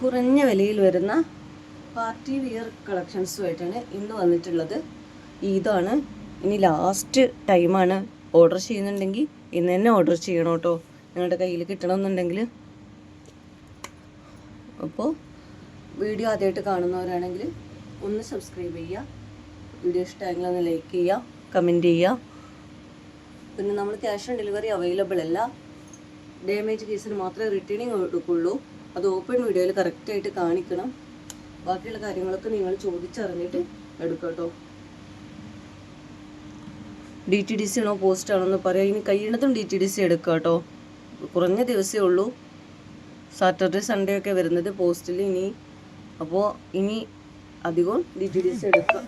കുറഞ്ഞ വിലയിൽ വരുന്ന പാർട്ടി വിയർ കളക്ഷൻസുമായിട്ടാണ് ഇന്ന് വന്നിട്ടുള്ളത്. ഇതാണ്. ഇനി ലാസ്റ്റ് ടൈമാണ് ഓർഡർ ചെയ്യുന്നുണ്ടെങ്കിൽ ഇന്ന് തന്നെ ഓർഡർ ചെയ്യണം കേട്ടോ. നിങ്ങളുടെ കയ്യിൽ കിട്ടണമെന്നുണ്ടെങ്കിൽ. അപ്പോൾ വീഡിയോ ആദ്യമായിട്ട് കാണുന്നവരാണെങ്കിൽ ഒന്ന് സബ്സ്ക്രൈബ് ചെയ്യുക. വീഡിയോ ഇഷ്ടമെങ്കിൽ ഒന്ന് ലൈക്ക് ചെയ്യുക കമന്റ് ചെയ്യുക. പിന്നെ നമ്മൾ ക്യാഷ് ഓൺ ഡെലിവറി അവൈലബിൾ അല്ല. ഡാമേജ് കേസിന് മാത്രമേ റിട്ടേണിങ് എടുക്കുള്ളൂ. അത് ഓപ്പൺ വീഡിയോയിൽ കറക്റ്റായിട്ട് കാണിക്കണം. ബാക്കിയുള്ള കാര്യങ്ങളൊക്കെ നിങ്ങൾ ചോദിച്ചറിഞ്ഞിട്ട് എടുക്കട്ടോ കേട്ടോ ഡി ടി ഡി സി ആണോ പോസ്റ്റ് ആണോ എന്ന് പറയാം. ഇനി കഴിയണതും ഡി ടി ഡി സി എടുക്കാം കേട്ടോ കുറഞ്ഞ ദിവസമേ ഉള്ളൂ. സാറ്റർഡേ സൺഡേ ഒക്കെ വരുന്നത് പോസ്റ്റിൽ ഇനി. അപ്പോൾ ഇനി അധികവും ഡി ടി ഡി സി എടുക്കാം.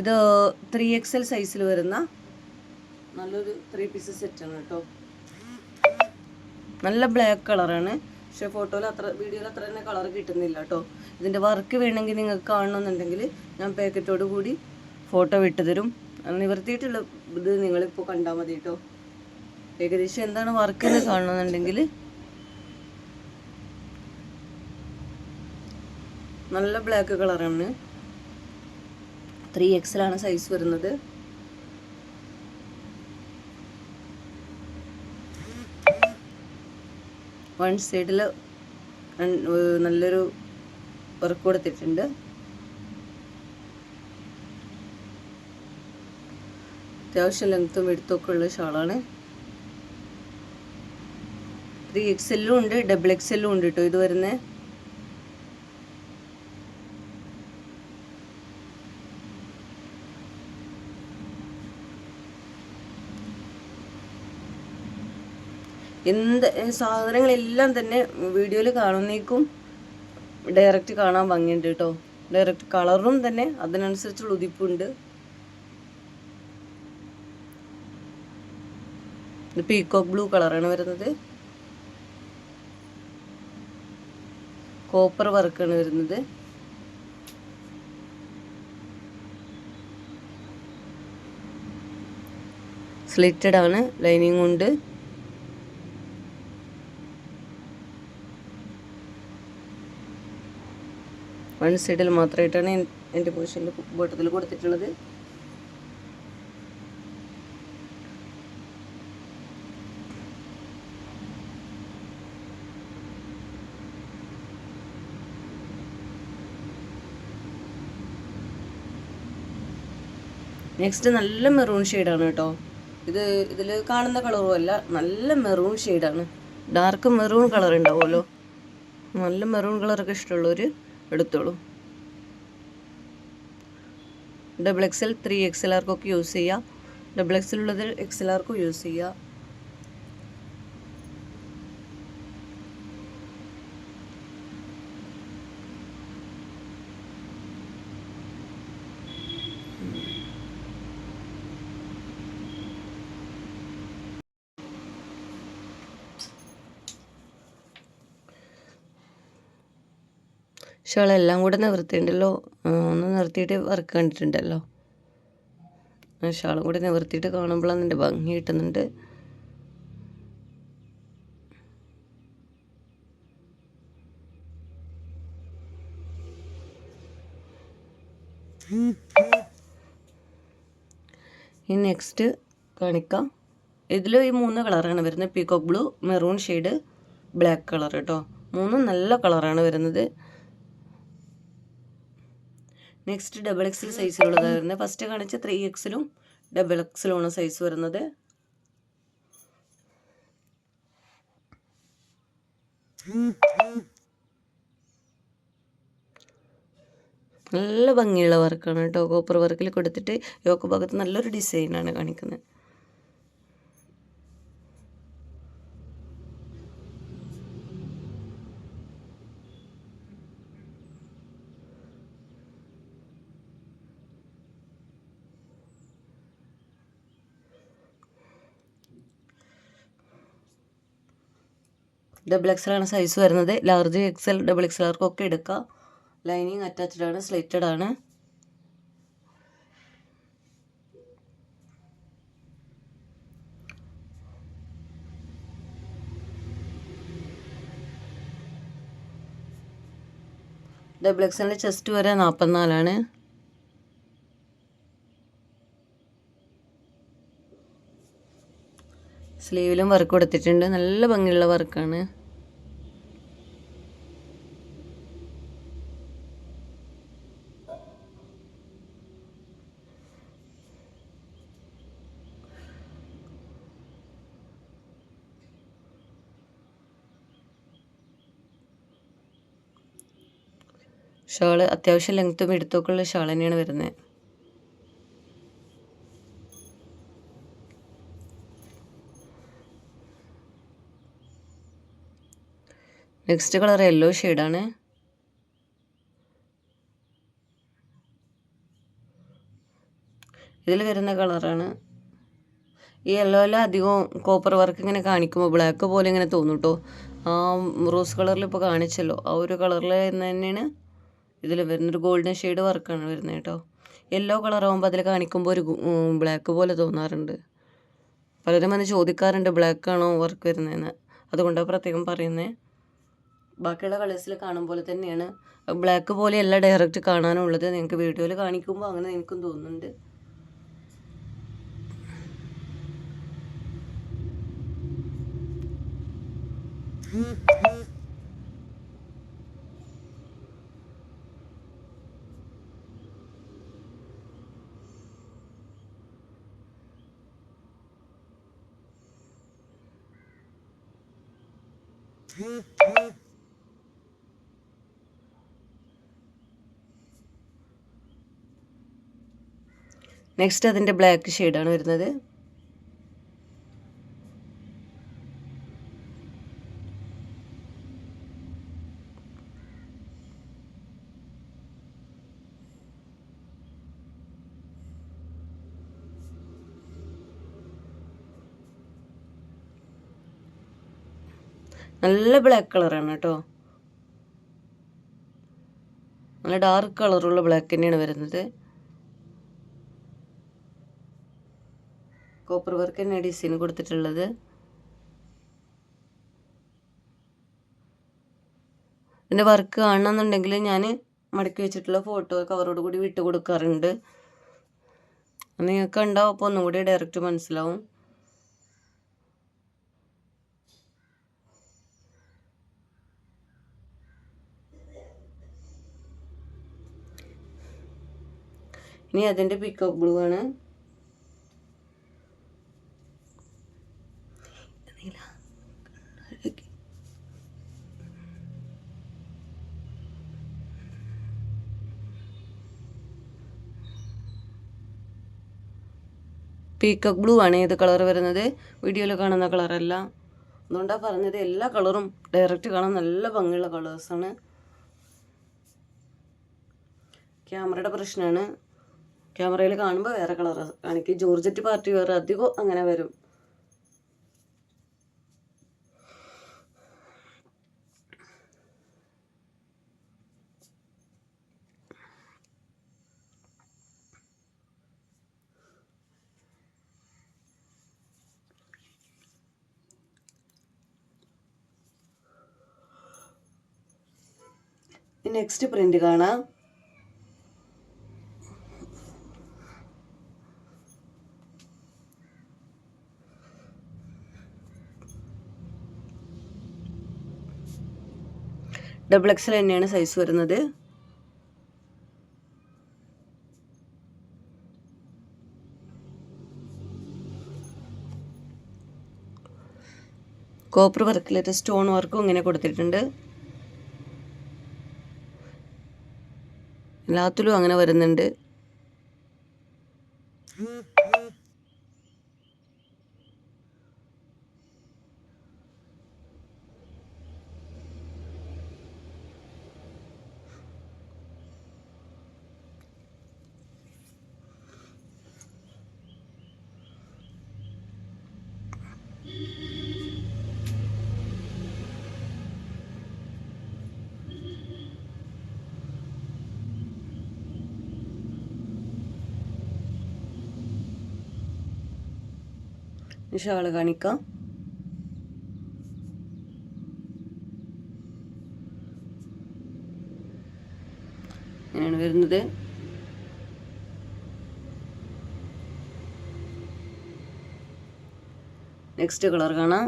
ഇത് ത്രീ എക്സ് എൽ സൈസിൽ വരുന്ന നല്ലൊരു ത്രീ പീസ് സെറ്റാണ് കേട്ടോ നല്ല ബ്ലാക്ക് കളറാണ് പക്ഷേ ഫോട്ടോയിൽ അത്ര വീഡിയോയിൽ അത്ര തന്നെ കളർ കിട്ടുന്നില്ല കേട്ടോ ഇതിന്റെ വർക്ക് വേണമെങ്കിൽ നിങ്ങൾക്ക് കാണണമെന്നുണ്ടെങ്കിൽ ഞാൻ പാക്കറ്റോട് കൂടി ഫോട്ടോ വിട്ടുതരും. നിവർത്തിയിട്ടുള്ള ഇത് നിങ്ങളിപ്പോൾ കണ്ടാൽ മതി കേട്ടോ ഏകദേശം എന്താണ് വർക്ക് എന്ന് കാണണമെന്നുണ്ടെങ്കിൽ നല്ല ബ്ലാക്ക് കളറാണ് ത്രീ എക്സിലാണ് സൈസ് വരുന്നത്. വൺ സൈഡിൽ നല്ലൊരു വർക്ക് കൊടുത്തിട്ടുണ്ട്. അത്യാവശ്യം ലെങ്ത്തും എടുത്തൊക്കെ ഉള്ള ഷാളാണ്. ത്രീ എക്സ് എല്ലും ഉണ്ട് ഡബിൾ എക്സ് എല്ലും ഉണ്ട് കേട്ടോ ഇത് വരുന്നത് എന്ത് സാധനങ്ങളെല്ലാം തന്നെ വീഡിയോയിൽ കാണുന്നേക്കും ഡയറക്റ്റ് കാണാൻ ഭംഗിയുണ്ട് കേട്ടോ ഡയറക്റ്റ് കളറും തന്നെ അതിനനുസരിച്ചുള്ള ഉദിപ്പുണ്ട് ഇത് ബ്ലൂ കളറാണ് വരുന്നത്. കോപ്പർ വർക്കാണ് വരുന്നത്. സ്ലിറ്റഡ് ആണ് ലൈനിങ് ഉണ്ട്. വൺ സൈഡിൽ മാത്രമായിട്ടാണ് എന്റെ പൊസിഷനിൽ ബോട്ടത്തിൽ കൊടുത്തിട്ടുള്ളത്. നെക്സ്റ്റ് നല്ല മെറൂൺ ഷെയ്ഡാണ് കേട്ടോ. ഇത് ഇതിൽ കാണുന്ന കളറും അല്ല നല്ല മെറൂൺ ഷെയ്ഡാണ് ഡാർക്ക് മെറൂൺ കളർ ഉണ്ടാവുമല്ലോ. നല്ല മെറൂൺ കളറൊക്കെ ഇഷ്ടമുള്ളവർ എടുത്തോളൂ. Double X L three X L ആർക്കൊക്കെ യൂസ് ചെയ്യാം. ഡബിൾ എക്സ് എൽ ഉള്ളത് എക്സ് എൽ ആർക്കും യൂസ് ചെയ്യാം. ഷാളെല്ലാം കൂടെ നിവർത്തിയിട്ടുണ്ടല്ലോ. ഒന്ന് നിർത്തിയിട്ട് വർക്ക് കണ്ടിട്ടുണ്ടല്ലോ. ഷാളും കൂടി നിവർത്തിയിട്ട് കാണുമ്പോഴാണ് എന്റെ ഭംഗി കിട്ടുന്നുണ്ട്. ഇനി നെക്സ്റ്റ് കാണിക്കാം. ഇതിൽ ഈ മൂന്ന് കളറാണ് വരുന്നത്. Peacock blue maroon shade black colour കേട്ടോ മൂന്നും നല്ല കളറാണ് വരുന്നത്. നെക്സ്റ്റ് ഡബിൾ എക്സൽ സൈസിലുള്ളത് വരുന്നത് ഫസ്റ്റ് കാണിച്ച ത്രീ എക്സിലും ഡബിൾ എക്സിലുമാണ് സൈസ് വരുന്നത്. നല്ല ഭംഗിയുള്ള വർക്കാണ് കേട്ടോ. കോപ്പർ വർക്കിൽ കൊടുത്തിട്ട് യോക്ക് ഭാഗത്ത് നല്ലൊരു ഡിസൈനാണ് കാണിക്കുന്നത് ഡബിൾ എക്സൽ ആണ് സൈസ് വരുന്നത്. Large X L double X L ആർക്കൊക്കെ എടുക്കാം. ലൈനിങ് അറ്റാച്ച്ഡ് ആണ് സ്ലിറ്റഡ് ആണ്. ഡബിൾ എക്സലിന്റെ ചെസ്റ്റ് വരെ നാൽപ്പത്തിനാലാണ് സ്ലീവിലും വർക്ക് കൊടുത്തിട്ടുണ്ട്. നല്ല ഭംഗിയുള്ള വർക്കാണ് ഷാൾ അത്യാവശ്യം ലെങ്ത്തും എടുത്തൊക്കെയുള്ള ഷോൾ തന്നെയാണ് വരുന്നത്. നെക്സ്റ്റ് കളർ യെല്ലോ ഷെയ്ഡാണ് ഇതിൽ വരുന്ന കളറാണ് ഈ യെല്ലോയിൽ അധികവും കോപ്പർ വർക്ക് ഇങ്ങനെ കാണിക്കുമ്പോൾ ബ്ലാക്ക് പോലെ ഇങ്ങനെ തോന്നും കേട്ടോ ആ റോസ് കളറിൽ ഇപ്പോൾ കാണിച്ചല്ലോ. ആ ഒരു കളറിൽ തന്നെയാണ് ഇതിൽ വരുന്നൊരു ഗോൾഡൻ ഷെയ്ഡ് വർക്കാണ് വരുന്നത് കേട്ടോ. യെല്ലോ കളറാകുമ്പോൾ അതിൽ കാണിക്കുമ്പോൾ ഒരു ബ്ലാക്ക് പോലെ തോന്നാറുണ്ട്. പലരും വന്ന് ചോദിക്കാറുണ്ട് ബ്ലാക്ക് ആണോ വർക്ക് വരുന്നതെന്ന്. അതുകൊണ്ടാണ് പ്രത്യേകം പറയുന്നത് ബാക്കിയുള്ള കളേഴ്സിൽ കാണും പോലെ തന്നെയാണ്. ബ്ലാക്ക് പോലെയല്ല ഡയറക്റ്റ് കാണാനുള്ളത്. നിങ്ങൾക്ക് വീഡിയോയിൽ കാണിക്കുമ്പോൾ അങ്ങനെ എനിക്കും തോന്നുന്നുണ്ട്. നെക്സ്റ്റ് അതിന്റെ ബ്ലാക്ക് ഷെയ്ഡാണ് വരുന്നത്. നല്ല ബ്ലാക്ക് കളറാണ് കേട്ടോ. നല്ല ഡാർക്ക് കളറുള്ള ബ്ലാക്ക് തന്നെയാണ് വരുന്നത്. കോപ്പർ വർക്ക് തന്നെ ഡിസൈൻ കൊടുത്തിട്ടുള്ളത്. ഇതിന്റെ വർക്ക് കാണണമെന്നുണ്ടെങ്കിൽ ഞാൻ മടക്കി വെച്ചിട്ടുള്ള ഫോട്ടോ കവറോട് കൂടി വിട്ട് കൊടുക്കാറുണ്ട്. നിങ്ങൾക്ക് ഉണ്ടാവും അപ്പോൾ ഒന്നുകൂടി ഡയറക്റ്റ് മനസ്സിലാവും. ഇനി അതിന്റെ പിക്കപ്പ് ബ്ലൂ ആണ്. പീക്കോക്ക് ബ്ലൂ ആണ് ഏത് കളർ വരുന്നത്? വീഡിയോയിൽ കാണുന്ന കളറല്ല അതുകൊണ്ടാണ് പറഞ്ഞത് എല്ലാ കളറും ഡയറക്റ്റ് കാണാൻ നല്ല ഭംഗിയുള്ള കളേഴ്സാണ് ക്യാമറയുടെ പ്രശ്നമാണ് ക്യാമറയിൽ കാണുമ്പോൾ വേറെ കളർ കാണിക്കും ജോർജറ്റ് പാർട്ടി വേറെ അധികം അങ്ങനെ വരും. നെക്സ്റ്റ് പ്രിന്റ് കാണാം. ഡബിൾ എക്സൽ തന്നെയാണ് സൈസ് വരുന്നത്. കോപ്പർ വർക്കിലേറ്റ സ്റ്റോൺ വർക്കും ഇങ്ങനെ കൊടുത്തിട്ടുണ്ട്. എല്ലാത്തിലും അങ്ങനെ വരുന്നുണ്ട്. ഷാൾ കാണിക്കാം ഇങ്ങനെയാണ് വരുന്നത് നെക്സ്റ്റ് കളർ കാണാം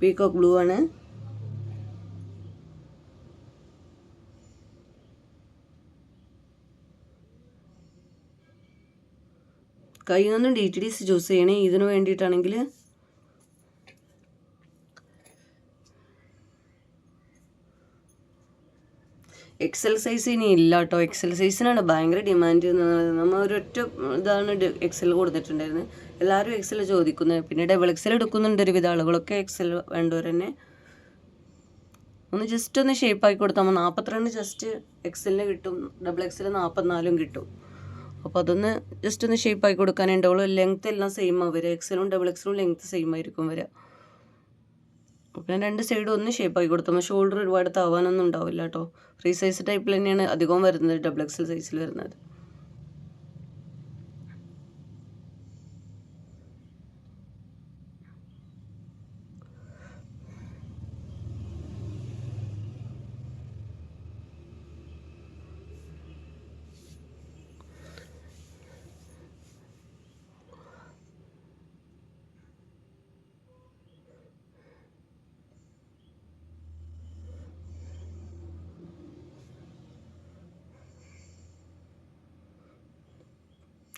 പീകോക്ക് ബ്ലൂ കയ്യിൽ നിന്നും D T D C choose ചെയ്യണേ ഇതിന് വേണ്ടിയിട്ടാണെങ്കിൽ എക്സൽ സൈസ് ഇനി ഇല്ല കേട്ടോ എക്സൽ സൈസിനാണ് ഭയങ്കര ഡിമാൻഡ് നമ്മൾ ഒരൊറ്റ ഇതാണ് എക്സൽ കൊടുത്തിട്ടുണ്ടായിരുന്നത് എല്ലാവരും എക്സൽ ചോദിക്കുന്നത് പിന്നെ ഡബിൾ എക്സൽ എടുക്കുന്നുണ്ട് ഒരുവിധ ആളുകളൊക്കെ എക്സൽ വേണ്ടവർ തന്നെ ഒന്ന് ജസ്റ്റ് ഒന്ന് ഷേപ്പ് ആക്കി കൊടുത്താൽ നാൽപ്പത്തിരണ്ട് ജസ്റ്റ് എക്സലിന് കിട്ടും. ഡബിൾ എക്സൽ നാൽപ്പത്തിനാലും കിട്ടും. അപ്പോൾ അതൊന്ന് ജസ്റ്റ് ഒന്ന് ഷേപ്പ് ആക്കി കൊടുക്കാനേ ഉണ്ടാവുള്ളൂ ലെങ്ത് എല്ലാം സെയിം ആവും വരിക എക്സലും ഡബിൾ എക്സലും ലെങ്ത് സെയിം ആയിരിക്കും വരിക ഞാൻ രണ്ട് സൈഡും ഒന്ന് ഷേപ്പ് ആക്കി കൊടുത്തു. ഷോൾഡർ ഒരുപാട് താവാനൊന്നും ഉണ്ടാവില്ല കേട്ടോ ഫ്രീ സൈസ് ടൈപ്പിൽ തന്നെയാണ് അധികവും വരുന്നത് ഡബിൾ എക്സൽ സൈസിൽ വരുന്നത്.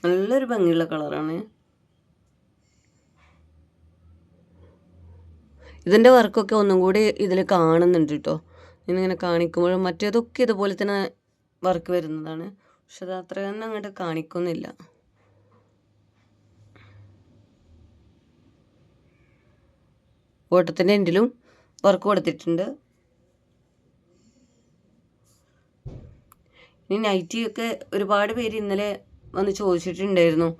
നല്ലൊരു ഭംഗിയുള്ള കളറാണ്. ഇതിന്റെ വർക്കൊക്കെ ഒന്നും കൂടി ഇതിൽ കാണുന്നുണ്ട് കേട്ടോ ഇങ്ങനെ കാണിക്കുമ്പോഴും മറ്റേതൊക്കെ ഇതുപോലെ തന്നെ വർക്ക് വരുന്നതാണ്. പക്ഷെ അത് തന്നെ അങ്ങോട്ട് കാണിക്കുന്നില്ല. ഓട്ടത്തിന്റെ എൻഡിലും വർക്ക് കൊടുത്തിട്ടുണ്ട്. ഇനി നൈറ്റിയൊക്കെ ഒരുപാട് പേര് ഇന്നലെ വന്ന് ചോദിച്ചിട്ടുണ്ടായിരുന്നു.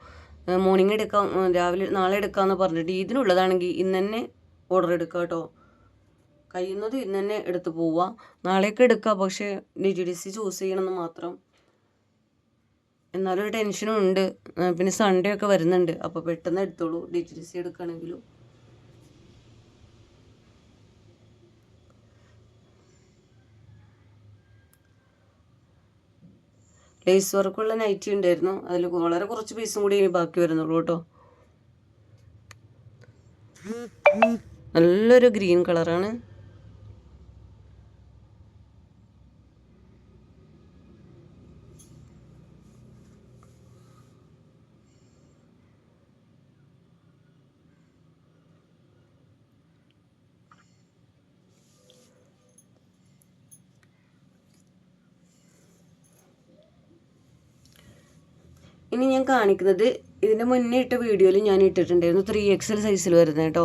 മോർണിംഗ് എടുക്കാം രാവിലെ നാളെ എടുക്കാമെന്ന് പറഞ്ഞിട്ട് ഇതിനുള്ളതാണെങ്കിൽ ഇന്ന് തന്നെ ഓർഡർ എടുക്കുക കേട്ടോ. കഴിയുന്നത് ഇന്ന് തന്നെ എടുത്ത് പോവുക നാളെയൊക്കെ എടുക്കുക പക്ഷേ ഡി ഡി സി ചൂസ് ചെയ്യണമെന്ന് മാത്രം. എന്നാലും ഒരു ടെൻഷനും ഉണ്ട്. പിന്നെ സൺഡേ ഒക്കെ വരുന്നുണ്ട്. അപ്പോൾ പെട്ടെന്ന് എടുത്തോളൂ. ഡി ജി ഡി സി എടുക്കുകയാണെങ്കിലും ലേസ് വർക്കുള്ള നൈറ്റി ഉണ്ടായിരുന്നു അതിൽ വളരെ കുറച്ച് പീസും കൂടി ഇനി ബാക്കി വരുന്നുള്ളൂ കേട്ടോ. നല്ലൊരു ഗ്രീൻ കളറാണ് ഇനി ഞാൻ കാണിക്കുന്നത് ഇതിന്റെ മുന്നേ ഇട്ട വീഡിയോയിൽ ഞാൻ ഇട്ടിട്ടുണ്ടായിരുന്നു ത്രീ എക്സൽ സൈസിൽ വരുന്നത് കേട്ടോ.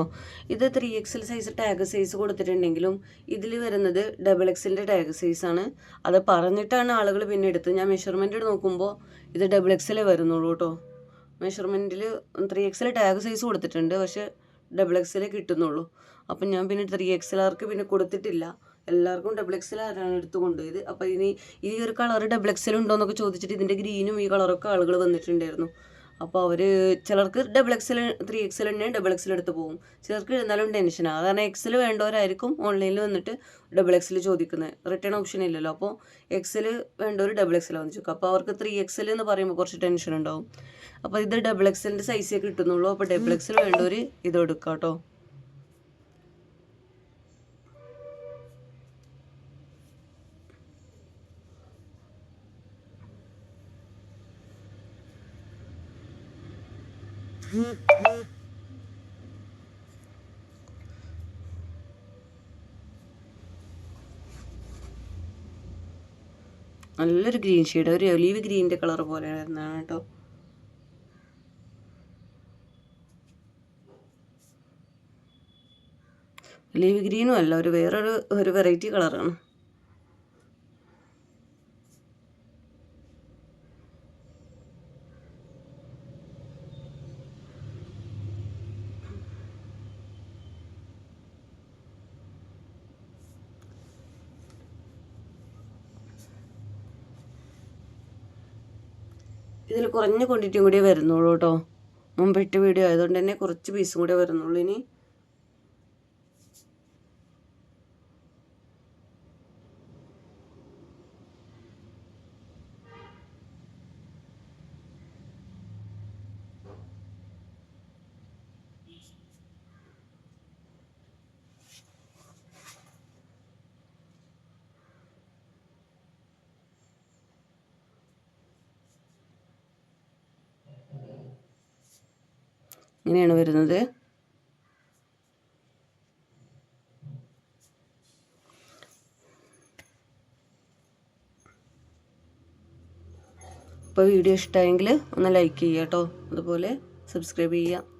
ഇത് three X L size tag size കൊടുത്തിട്ടുണ്ടെങ്കിലും ഇതിൽ വരുന്നത് ഡബിൾ എക്സലിന്റെ ടാഗ് സൈസാണ് അത് പറഞ്ഞിട്ടാണ് ആളുകൾ പിന്നെ എടുത്തത്. ഞാൻ മെഷർമെന്റ് നോക്കുമ്പോൾ ഇത് ഡബിൾ എക്സലേ വരുന്നുള്ളൂ കേട്ടോ. മെഷർമെന്റിൽ three X L tag size കൊടുത്തിട്ടുണ്ട് പക്ഷേ ഡബിൾ എക്സലേ കിട്ടുന്നുള്ളൂ. അപ്പം ഞാൻ പിന്നെ ത്രീ എക്സലാർക്ക് പിന്നെ കൊടുത്തിട്ടില്ല. എല്ലാവർക്കും ഡബിൾ എക്സൽ ആരാണ് എടുത്ത് കൊണ്ടുപോയത് അപ്പോൾ ഇനി ഈ ഒരു കളർ ഡബിൾ എക്സൽ എന്നൊക്കെ ചോദിച്ചിട്ട് ഇതിന്റെ ഗ്രീനും ഈ കളറൊക്കെ ആളുകൾ വന്നിട്ടുണ്ടായിരുന്നു അപ്പോൾ അവർ ചിലർക്ക് double X L three X L തന്നെ ഡബിൾ എക്സൽ എടുത്ത് പോകും ചിലർക്ക് എന്നാലും ടെൻഷനാണ് കാരണം എക്സൽ വേണ്ടവരായിരിക്കും ഓൺലൈനിൽ വന്നിട്ട് ഡബിൾ എക്സൽ ചോദിക്കുന്നത് റിട്ടേൺ ഓപ്ഷൻ ഇല്ലല്ലോ അപ്പോൾ എക്സൽ വേണ്ടവർ ഡബിൾ എക്സൽ വന്ന് ചോദിക്കും അപ്പോൾ അവർക്ക് ത്രീ എക്സൽ എന്ന് പറയുമ്പോൾ കുറച്ച് ടെൻഷൻ ഉണ്ടാവും അപ്പോൾ ഇത് ഡബിൾ എക്സലിന്റെ സൈസേ കിട്ടുന്നുള്ളൂ അപ്പോൾ ഡബിൾ എക്സൽ വേണ്ടവർ ഇത് എടുക്കാം കേട്ടോ നല്ലൊരു ഗ്രീൻ ഷെയ്ഡ്. ഒരു ഒലീവ് ഗ്രീന്റെ കളർ പോലെ എന്നാണ് കേട്ടോ. ഒലീവ് ഗ്രീനും അല്ല ഒരു വേറൊരു ഒരു വെറൈറ്റി കളറാണ്. ഇതിൽ കുറഞ്ഞ ക്വാണ്ടിറ്റിയും കൂടിയേ വരുന്നുള്ളൂ കേട്ടോ. മുമ്പിട്ട് വീഡിയോ ആയതുകൊണ്ട് തന്നെ കുറച്ച് പീസും കൂടെ വരുന്നുള്ളൂ ഇനി. ഇങ്ങനെയാണ് വരുന്നത്. അപ്പോൾ വീഡിയോ ഇഷ്ടമായെങ്കിൽ ഒന്ന് ലൈക്ക് ചെയ്യുക കേട്ടോ. അതുപോലെ സബ്സ്ക്രൈബ് ചെയ്യുക.